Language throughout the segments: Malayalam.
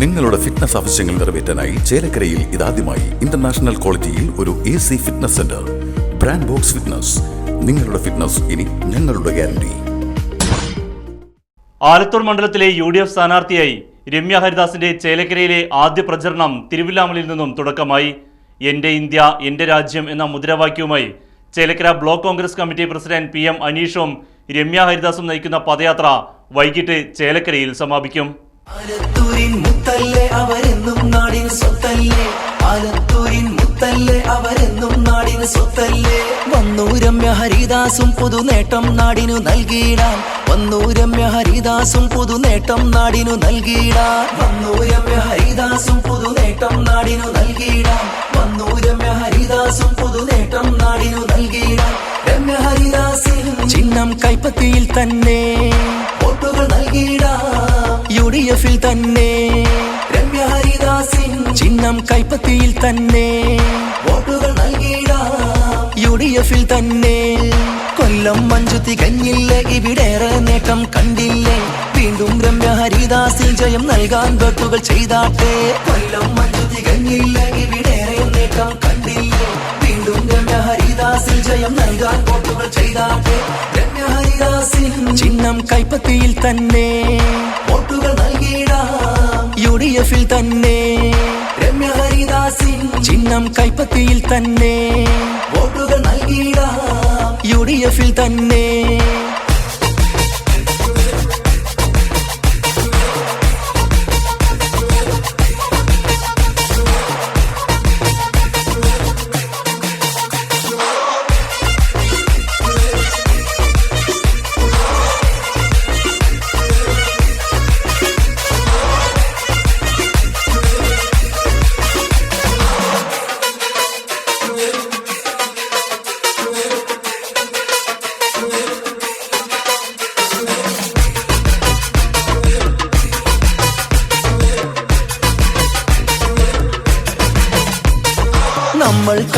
നിങ്ങളുടെ ഫിറ്റ്നസ് ആവശ്യങ്ങൾ നിറവേറ്റാനായി ചേലക്കരയിൽ ഇതാദ്യമായി ഇന്റർനാഷണൽ ക്വാളിറ്റിയിൽ ഒരു A C fitness centre brand box fitness നിങ്ങളുടെ ഫിറ്റ്നസ് ഇനി ഞങ്ങളുടെ ഗ്യാരണ്ടി ആലത്തൂർ മണ്ഡലത്തിലെ യു ഡി എഫ് സ്ഥാനാർത്ഥിയായി രമ്യ ഹരിദാസിന്റെ ചേലക്കരയിലെ ആദ്യ പ്രചരണം തിരുവില്ലാമലയിൽ നിന്നും തുടക്കമായി. എന്റെ ഇന്ത്യ എന്റെ രാജ്യം എന്ന മുദ്രാവാക്യവുമായി Chelakkara block Congress committee president P M അനീഷും Ramya ഹരിദാസും നയിക്കുന്ന പദയാത്ര വൈകിട്ട് ചേലക്കരയിൽ സമാപിക്കും. ആലത്തൂരിൻ മുത്തല്ലേ അവരെന്നും നാടിൻ സ്വത്തല്ലേ. ആലത്തൂരിൻ മുത്തല്ലേ അവരെന്നും നാടിന് സ്വത്തല്ലേ? വന്നു രമ്യ ഹരിദാസും പുതുനേട്ടം നാടിനു നൽകിയിടാൻ വന്നു രമ്യ ഹരിദാസും പുതുനേട്ടം നാടിനു നൽകിയിടാൻ വന്നു രമ്യ ഹരിദാസും പുതുനേട്ടം നാടിനു നൽകിയിടാൻ വന്നു രമ്യ ഹരിദാസും പുതുനേട്ടം നാടിനു നൽകിയിടാൻ രമ്യ ഹരിദാസിൻ ചിഹ്നം കൈപ്പത്തിയിൽ തന്നെ വോട്ടുകൾ നൽകിയിടാം. യു ഡി എഫിൽ തന്നെ രമ്യ ഹരിദാസിൻ ചിഹ്നം കൈപ്പത്തിയിൽ തന്നെ. വോട്ടുകൾ യു ഡി എഫിൽ തന്നെ. കൊല്ലം മഞ്ചു തികഞ്ഞില്ലേ? ഇവിടേറെ നേട്ടം കണ്ടില്ലേ? വീണ്ടും രമ്യ ഹരിദാസിൽ ജയം നൽകാൻ വോട്ടുകൾ ചെയ്താട്ടെ. കൊല്ലം മഞ്ചു തികഞ്ഞില്ലേ? ഇവിടേറെ നേട്ടം കണ്ടില്ലേ? വീണ്ടും രമ്യ ഹരിദാസിൽ ജയം നൽകാൻ വോട്ടുകൾ ചെയ്താട്ടെ. രമ്യ ഹരിദാസിൻ ചിഹ്നം കൈപ്പത്തിയിൽ തന്നെ. വോട്ടുകൾ നൽകിയിടാം. യു ഡി എഫിൽ തന്നെ. രമ്യ ഹരിദാസിൻ ചിഹ്നം കൈപ്പത്തിയിൽ തന്നെ. വോട്ടുകൾ നൽകിയിടാം. യു ഡി എഫിൽ തന്നെ.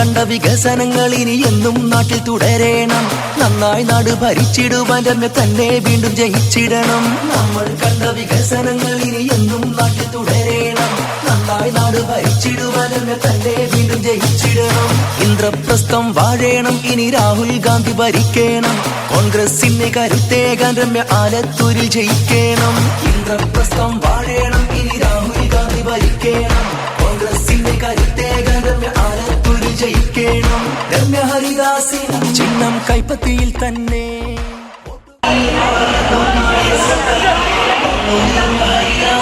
കണ്ട വികസനങ്ങൾ ഇനി എന്നും നാട്ടിൽ തുടരേണം. നന്നായി നാട് ഭരിച്ചിടുവാൻ രമ്യ തന്നെ വീണ്ടും ജയിച്ചിടണം. നമ്മൾ കണ്ട വികസനങ്ങൾ ഇനി എന്നും നാട്ടിൽ തുടരേണം. നന്നായി നാട് ഭരിച്ചിടുവാൻ തന്നെ വീണ്ടും ജയിച്ചിടണം. ഇന്ദ്രപ്രസ്ഥം വാഴേണം ഇനി രാഹുൽ ഗാന്ധി ഭരിക്കണം. കോൺഗ്രസിന്റെ കരുത്തേകാൻ രമ്യ ആലത്തൂരിൽ ജയിക്കണം. ഇന്ദ്രപ്രസ്ഥം വാഴേണം ഇനി രാഹുൽ ഗാന്ധി ഭരിക്കണം. കോൺഗ്രസിന്റെ രമ്യ ആലത്തൂരിൽ ജയിക്കണം രമ്യ ഹരിദാസിൻ ചിഹ്നം കൈപ്പത്തിയിൽ തന്നെ. ചിഹ്നം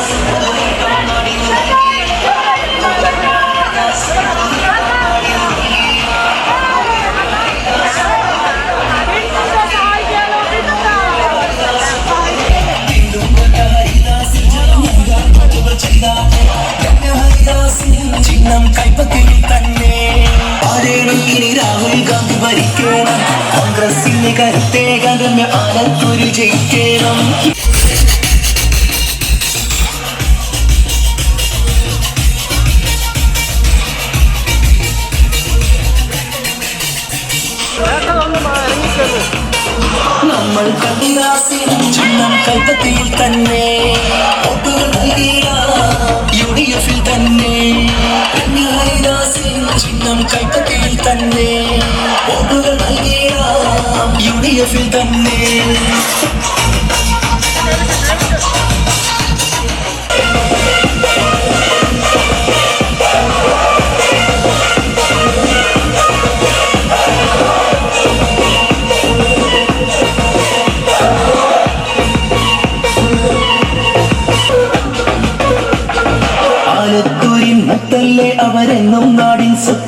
കരുത്തേകാൻ രമ്യ ആലത്തൂരിൽ ജയിക്കണം. നമ്മൾ കണ്ടിരാസിനും ചിഹ്നം കൽപ്പത്തിയിൽ തന്നെ വോട്ടുകൾ നൽകിയിടാം യു ഡി എഫിൽ തന്നെ ഹരിദാസിനും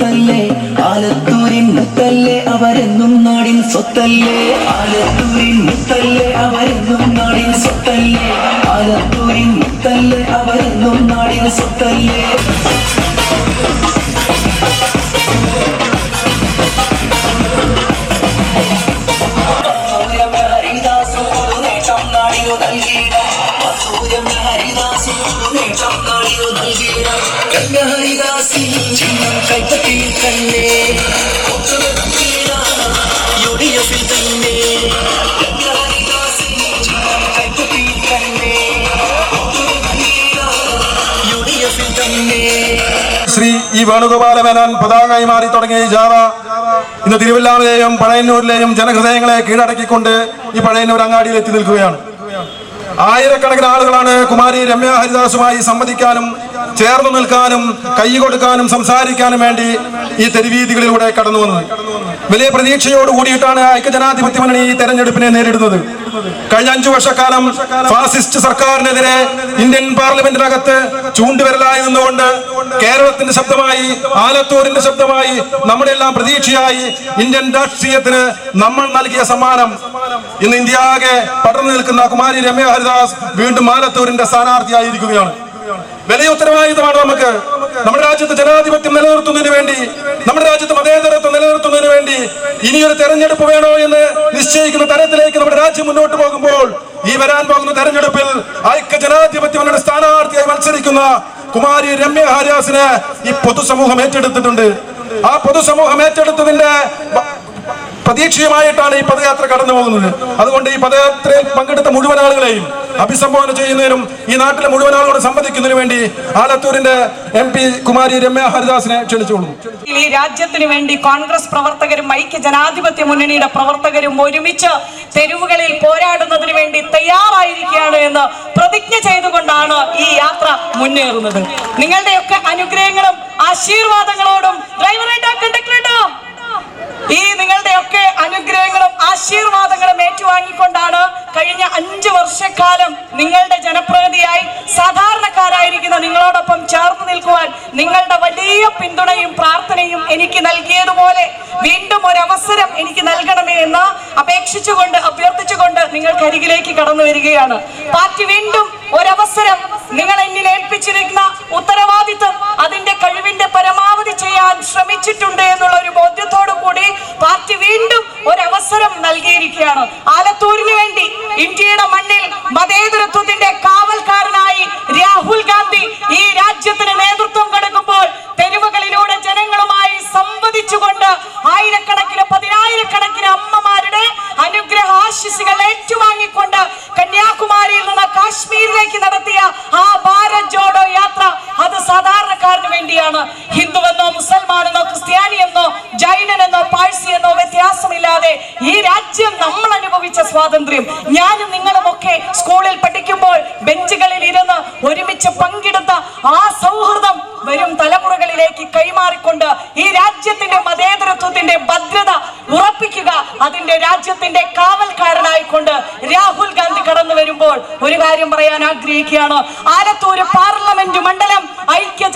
സ്വത്തല്ലേ? ആലത്തൂരിൻ മുത്തല്ലേ? അവരെന്നും നാടിൻ സ്വത്തല്ലേ? ആലത്തൂരിൻ മുത്തല്ലേ? അവരെന്നും നാടിൻ സ്വത്തല്ലേ? ആലത്തൂരിൻ മുത്തല്ലേ? അവരെന്നും നാടിൻ സ്വത്തല്ലേ? ശ്രീ ഇ വേണുഗോപാല മേനോൻ പതാകമായി മാറി തുടങ്ങിയ ഈ ജാഥ ഇന്ന് തിരുവല്ലാമലെയും പഴയന്നൂരിലെയും ജനഹൃദയങ്ങളെ കീഴടക്കിക്കൊണ്ട് ഈ പഴയന്നൂർ അങ്ങാടിയിൽ എത്തി നിൽക്കുകയാണ്. ആയിരക്കണക്കിന് ആളുകളാണ് കുമാരി രമ്യ ഹരിദാസുമായി സംവദിക്കാനും ചേർന്ന് നിൽക്കാനും കൈ കൊടുക്കാനും സംസാരിക്കാനും വേണ്ടി ഈ തെരുവീതികളിലൂടെ കടന്നു വന്നത്. വലിയ പ്രതീക്ഷയോട് കൂടിയിട്ടാണ് ഐക്യജനാധിപത്യ മുന്നണി ഈ തെരഞ്ഞെടുപ്പിനെ നേരിടുന്നത്. കഴിഞ്ഞ അഞ്ചു വർഷക്കാലം ഫാസിസ്റ്റ് സർക്കാരിനെതിരെ ഇന്ത്യൻ പാർലമെന്റിനകത്ത് ചൂണ്ടുവിരലായി നിന്നുകൊണ്ട് കേരളത്തിന്റെ ശബ്ദമായി ആലത്തൂരിന്റെ ശബ്ദമായി നമ്മുടെ എല്ലാം പ്രതീക്ഷയായി ഇന്ത്യൻ രാഷ്ട്രീയത്തിന് നമ്മൾ നൽകിയ സമ്മാനം. ഇന്ന് ഇന്ത്യ ആകെ പടർന്നു നിൽക്കുന്ന കുമാരി രമ്യ ഹരിദാസ് വീണ്ടും ആലത്തൂരിന്റെ സ്ഥാനാർത്ഥിയായിരിക്കുകയാണ്. വലിയ ഉത്തരവാദിത്തമാണ് നമുക്ക്. നമ്മുടെ രാജ്യത്ത് ജനാധിപത്യം നിലനിർത്തുന്നതിന് വേണ്ടി നമ്മുടെ രാജ്യത്ത് മതേതരത്വം നിലനിർത്തുന്നതിന് വേണ്ടി ഇനിയൊരു തെരഞ്ഞെടുപ്പ് വേണോ എന്ന് നിശ്ചയിക്കുന്ന തരത്തിലേക്ക് നമ്മുടെ രാജ്യം മുന്നോട്ട് പോകുമ്പോൾ ഈ വരാൻ പോകുന്ന തെരഞ്ഞെടുപ്പിൽ ഐക്യ ജനാധിപത്യ മുന്നണി സ്ഥാനാർത്ഥിയായി മത്സരിക്കുന്ന കുമാരി രമ്യ ഹാരിയാസിനെ ഈ പൊതുസമൂഹം ഏറ്റെടുത്തിട്ടുണ്ട്. ആ പൊതുസമൂഹം ഏറ്റെടുത്തതിന്റെ പ്രതീക്ഷയുമായിട്ടാണ് ഈ പദയാത്ര കടന്നു പോകുന്നത് അതുകൊണ്ട് ഈ പദയാത്രയിൽ പങ്കെടുത്ത മുഴുവൻ ആളുകളെയും അഭിസംബോധന ചെയ്യുന്നതിനും ഈ നാട്ടിലെ മുഴുവൻ ആളുകളോട് സംവദിക്കുന്നതിനു വേണ്ടി ആലത്തൂരിന്റെ എം പി കുമാരി രമ്യ ഹരിദാസിനെ ക്ഷണിച്ചുകൊള്ളുന്നു. ഈ രാജ്യത്തിന് വേണ്ടി കോൺഗ്രസ് പ്രവർത്തകരും ഐക്യ ജനാധിപത്യ മുന്നണിയുടെ പ്രവർത്തകരും ഒരുമിച്ച് തെരുവുകളിൽ പോരാടുന്നതിന് വേണ്ടി തയ്യാറായിരിക്കുകയാണ് എന്ന് പ്രതിജ്ഞ ചെയ്തുകൊണ്ടാണ് ഈ യാത്ര മുന്നേറുന്നത്. നിങ്ങളുടെയൊക്കെ അനുഗ്രഹങ്ങളും ആശീർവാദങ്ങളോടും ഡ്രൈവറേട്ടോ ഈ നിങ്ങളുടെയൊക്കെ അനുഗ്രഹങ്ങളും ആശീർവാദങ്ങളും ഏറ്റുവാങ്ങിക്കൊണ്ടാണ് കഴിഞ്ഞ അഞ്ചു വർഷക്കാലം നിങ്ങളുടെ ജനപ്രതിനിധിയായി സാധാരണക്കാരായിരിക്കുന്ന നിങ്ങളോടൊപ്പം ചേർന്ന് നിൽക്കുവാൻ നിങ്ങളുടെ വലിയ പിന്തുണയും പ്രാർത്ഥനയും എനിക്ക് നൽകിയതുപോലെ വീണ്ടും ഒരു അവസരം എനിക്ക് നൽകണമേ എന്ന് അപേക്ഷിച്ചുകൊണ്ട് അഭ്യർത്ഥിച്ചുകൊണ്ട് നിങ്ങൾക്ക് അരികിലേക്ക് കടന്നു വരികയാണ്. പാർട്ടി വീണ്ടും ഒരവസരം നിങ്ങൾ എന്നിൽ ഏൽപ്പിച്ചിരിക്കുന്ന ഉത്തരവാദിത്വം അതിന്റെ കഴിവിന്റെ പരമാവധി ചെയ്യാൻ ശ്രമിച്ചിട്ടുണ്ട് എന്നുള്ള ഒരു ബോധ്യത്തോടു കൂടി പാർട്ടി വീണ്ടും ഒരവസരം നൽകിയിരിക്കുകയാണ്. ആലത്തൂരിന് വേണ്ടി ഇന്ത്യയുടെ മണ്ണിൽ മതേതരത്വത്തിന്റെ ക്രിസ്ത്യാനിയെന്നോ ജൈനനെന്നോ പാഴ്സി എന്നോ വ്യത്യാസമില്ലാതെ ഈ രാജ്യം നമ്മൾ അനുഭവിച്ച സ്വാതന്ത്ര്യം ഞാനും നിങ്ങളുമൊക്കെ സ്കൂളിൽ പഠിക്കുമ്പോൾ ബെഞ്ചുകളിൽ ഇരുന്ന് ഒരുമിച്ച് പങ്കിടുന്ന ആ സൗഹൃദം വരും തലമുറകളിലേക്ക് കൈമാറിക്കൊണ്ട് ഈ രാജ്യത്തിന്റെ മതേതരത്വത്തിന്റെ ഭദ്രത ഉറപ്പിക്കുക അതിന്റെ രാജ്യത്തിന്റെ കാവൽക്കാരനായിക്കൊണ്ട് രാഹുൽ ഗാന്ധി കടന്നു വരുമ്പോൾ ഒരു കാര്യം പറയാൻ ആഗ്രഹിക്കുകയാണ്. ആലത്തൂര് പാർലമെന്റ് മണ്ഡലം ഐക്യ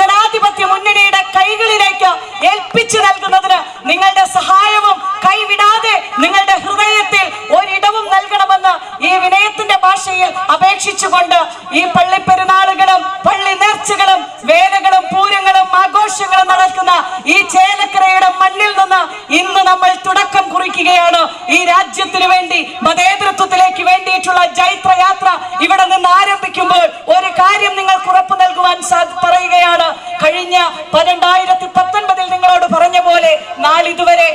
പൂരങ്ങളും ആഘോഷങ്ങളും നടക്കുന്ന ഈ ചേലക്കരയുടെ മണ്ണിൽ നിന്ന് ഇന്ന് നമ്മൾ തുടക്കം കുറിക്കുകയാണ്. ഈ രാജ്യത്തിന് വേണ്ടി മതേതൃത്വത്തിലേക്ക് വേണ്ടിയിട്ടുള്ള ജൈത്രയാത്ര ഇവിടെ നിന്ന് ആരംഭിക്കുമ്പോൾ ഒരു കാര്യം നിങ്ങൾക്ക് ഉറപ്പ് നൽകുവാൻ പറയുകയാണ്. കഴിഞ്ഞ പന്ത്രണ്ടായിരത്തി പത്തൊൻപതിൽ നിങ്ങളോട് പറഞ്ഞ പോലെ നാളിതുവരെ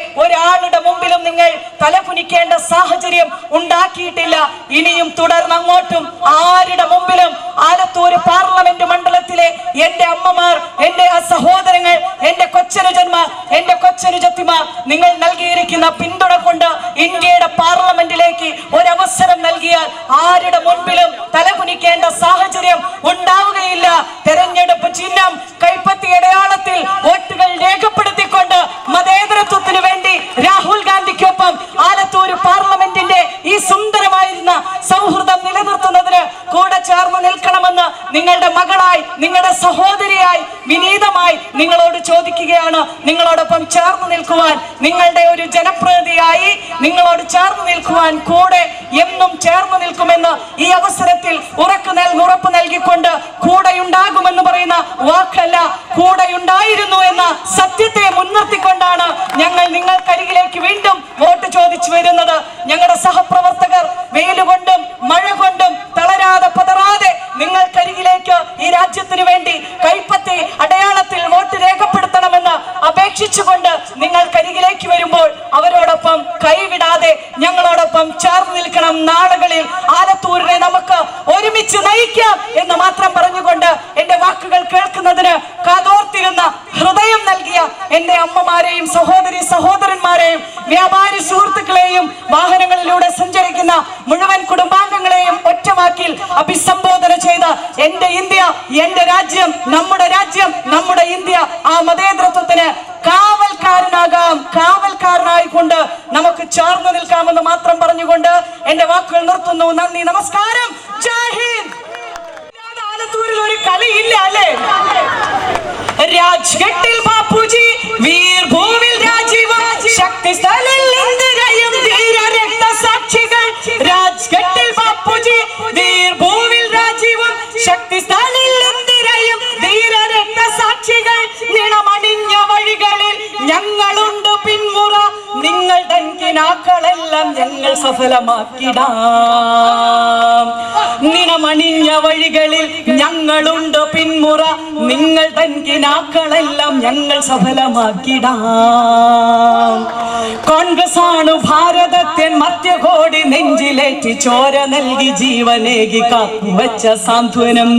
തലകുനിക്കേണ്ട സാഹചര്യം ഉണ്ടാക്കിയിട്ടില്ല. ഇനിയും തുടർന്ന് അങ്ങോട്ടും ആരുടെ മുമ്പിലും ആലത്തൂര് പാർലമെന്റ് മണ്ഡലത്തിലെ എന്റെ അമ്മമാർ എന്റെ സഹോദരങ്ങൾ എന്റെ കൊച്ചനുജന്മാർ എന്റെ കൊച്ചനുജത്തിമാർ നിങ്ങൾ നൽകിയിരിക്കുന്ന പിന്തുണ കൊണ്ട് ഇന്ത്യയുടെ പാർലമെന്റിലേക്ക് ഒരവസരം നൽകിയാൽ ആരുടെ മുൻപിലും തലകുനിക്കേണ്ട സാഹചര്യം ഉണ്ടാവുകയില്ല തെരഞ്ഞെടുപ്പ് ചിഹ്നം കൈപ്പത്തി അടയാളത്തിൽ വോട്ടുകൾ രേഖപ്പെടുത്തിക്കൊണ്ട് മതേതരത്വത്തിന് വേണ്ടി രാഹുൽ ഗാന്ധിക്കൊപ്പം ആലത്തൂര് പാർലമെന്റിന്റെ ഈ സുന്ദരമായിരുന്ന സൗഹൃദം നിലനിർത്തുന്നതിന് കൂടെ ചേർന്ന് നിൽക്കണമെന്ന് നിങ്ങളുടെ മകളായി നിങ്ങളുടെ സഹോദരിയായി വിനീതമായി നിങ്ങളോട് ചോദിക്കുകയാണ് നിങ്ങളോടൊപ്പം ചേർന്ന് നിൽക്കുവാൻ നിങ്ങളുടെ ഒരു ജനപ്രതിയായി നിങ്ങളോട് ചേർന്ന് നിൽക്കുവാൻ കൂടെ എന്നും ചേർന്ന് നിൽക്കുമെന്ന് ഈ അവസരത്തിൽ ഉറക്കു നൽ ഉറപ്പ് നൽകിക്കൊണ്ട് കൂടെയുണ്ടാകുമെന്ന് പറയുന്ന വാക്കല്ല കൂടെയുണ്ടായിരുന്നു എന്ന സത്യത്തെ മുൻനിർത്തിക്കൊണ്ടാണ് ഞങ്ങൾ നിങ്ങൾക്കരികിലേക്ക് വീണ്ടും വോട്ട് ചോദിച്ചു വരുന്നത്. ഞങ്ങളുടെ സഹപ്രവർത്തകർ വെയിലുകൊണ്ടും മഴ കൊണ്ടും തളരാതെ പതറാതെ നിങ്ങൾക്കരികിലേക്ക് ഈ രാജ്യത്തിന് വേണ്ടി കൈപ്പത്തി അടയാളത്തിൽ വോട്ട് രേഖപ്പെടുത്തണമെന്ന് അപേക്ഷിച്ചുകൊണ്ട് നിങ്ങൾക്കരികിലേക്ക് വരുമ്പോൾ അവരോടൊപ്പം കൈവിടാതെ ഞങ്ങളോടൊപ്പം ചേർന്ന് നിൽക്കണം നാളുകളിൽ ആലത്തൂരിനെ നമുക്ക് ഒരുമിച്ച് നയിക്കാം എന്ന് മാത്രം പറഞ്ഞുകൊണ്ട് എന്റെ വാക്കുകൾ എന്റെ അമ്മമാരെയും സഹോദരി സഹോദരന്മാരെയും വ്യാപാരി സുഹൃത്തുക്കളെയും വാഹനങ്ങളിലൂടെ സഞ്ചരിക്കുന്ന മുഴുവൻ കുടുംബാംഗങ്ങളെയും ഒറ്റവാക്കിൽ അഭിസംബോധന ചെയ്ത് എന്റെ ഇന്ത്യ എന്റെ രാജ്യം നമ്മുടെ രാജ്യം നമ്മുടെ ഇന്ത്യ ആ മതേതൃത്വത്തിന് കാവൽക്കാരനാകാം. കാവൽക്കാരനായിക്കൊണ്ട് നമുക്ക് ചേർന്ന് നിൽക്കാമെന്ന് മാത്രം പറഞ്ഞുകൊണ്ട് എന്റെ വാക്കുകൾ നിർത്തുന്നു. നന്ദി നമസ്കാരം. ജയ് ഹിന്ദ്. ആലത്തൂരിൽ ഒരു കളിയില്ല അല്ലേ? രാജ്ഘട്ടിൽ ബാപ്പുജി വീർഭൂവിൽ വഴികളിൽ ഞങ്ങളുണ്ട് നിങ്ങൾ ഞങ്ങൾ സഫലമാക്കിടാം. നിണമണിഞ്ഞ വഴികളിൽ ഞങ്ങളുണ്ട് പിന്മുറ നിങ്ങൾ തൻകിനാക്കളെല്ലാം ഞങ്ങൾ സഫലമാക്കിടാം. കോൺഗ്രസ് ആണ് ഭാരതത്തിൻ മധ്യകോടി നെഞ്ചിലേറ്റി ചോര നൽകി ജീവനേകി കാത്തുവച്ച സാന്ത്വനം.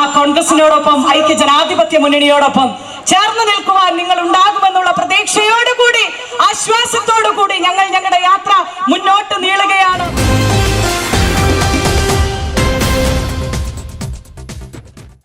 ആ കോൺഗ്രസിനോടൊപ്പം ഐക്യ ജനാധിപത്യ മുന്നണിയോടൊപ്പം ചേർന്ന് നിൽക്കുവാൻ നിങ്ങൾ ഉണ്ടാകുമെന്നുള്ള പ്രതീക്ഷയോടുകൂടി ആശ്വാസത്തോടു കൂടി ഞങ്ങൾ ഞങ്ങളുടെ യാത്ര